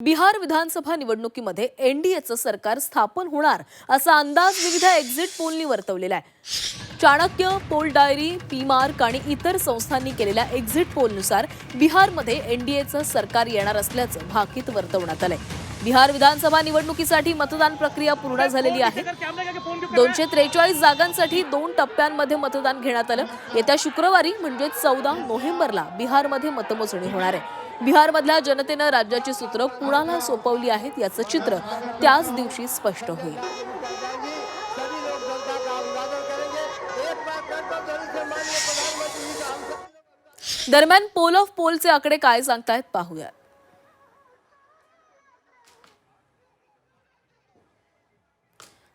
बिहार विधानसभा निवडणुकीमध्ये एनडीएचं सरकार स्थापन होणार असा अंदाज विविध एक्झिट पोलनी वर्तवलेला आहे. Chanakya poll diary P Marq आणि इतर संस्थांनी केलेल्या एक्झिट पोलनुसार बिहारमध्ये एनडीएचं सरकार येणार असल्याचं भाकीत वर्तवण्यात आलंय. बिहार विधानसभा निवडणुकीसाठी मतदान प्रक्रिया पूर्ण झालेली आहे. दोनशे त्रेचाळीस जागांसाठी दोन टप्प्यांमध्ये मतदान घेण्यात आलं. येत्या शुक्रवारी म्हणजे चौदा नोव्हेंबरला बिहारमध्ये मतमोजणी होणार आहे. बिहारमधल्या जनतेनं राज्याची सूत्र कुणाला सोपवली आहेत याचं चित्र त्याच दिवशी स्पष्ट होईल. दरम्यान पोल ऑफ पोलचे आकडे काय सांगतायत पाहूया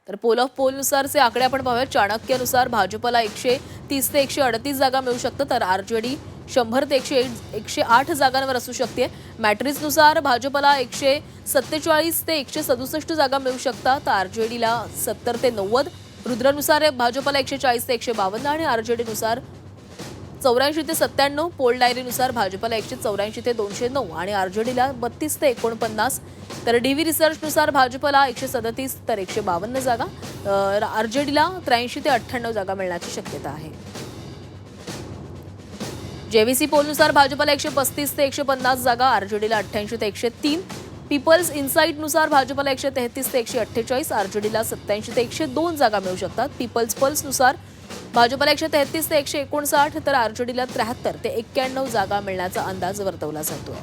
तर पोल ऑफ पोलनुसारचे आकडे आपण पाहूया चाणक्यनुसार भाजपला एकशे तीस ते एकशे अडतीस जागा मिळू शकतात तर आर जे डी शंभर ते एकशे एकशे आठ जागांवर असू शकते. मॅट्रिक्सनुसार भाजपला एकशे सत्तेचाळीस ते एकशे सदुसष्ट जागा मिळू शकतात. तर आर जे डीला सत्तर ते नव्वद. रुद्रनुसार भाजपला एकशे चाळीस ते एकशे बावन्न आणि आर जे डीनुसार चौऱ्याऐंशी ते सत्त्याण्णव. पोल डायरीनुसार भाजपला एकशे चौऱ्याऐंशी ते दोनशे नऊ आणि आर जे डीला बत्तीस ते एकोणपन्नास. तर डी व्ही रिसर्चनुसार भाजपला एकशे सदतीस तर एकशे बावन्न जागा. आर जे डीला त्र्याऐंशी ते अठ्ठ्याण्णव जागा मिळण्याची शक्यता आहे. जेव्हीसी पोलनुसार भाजपाला एकशे पस्तीस ते एकशे पन्नास जागा आरजेडीला अठ्ठ्याऐंशी ते एकशे तीन. पीपल्स इन्साईटनुसार भाजपाला एकशे तेहतीस ते एकशे अठ्ठेचाळीस आरजेडीला सत्त्याऐंशी ते एकशे दोन जागा मिळू शकतात. पीपल्स पल्सनुसार भाजपाला एकशे तेहतीस ते एकशे एकोणसाठ तर आरजेडीला त्र्याहत्तर ते एक्क्याण्णव जागा मिळण्याचा अंदाज वर्तवला जातो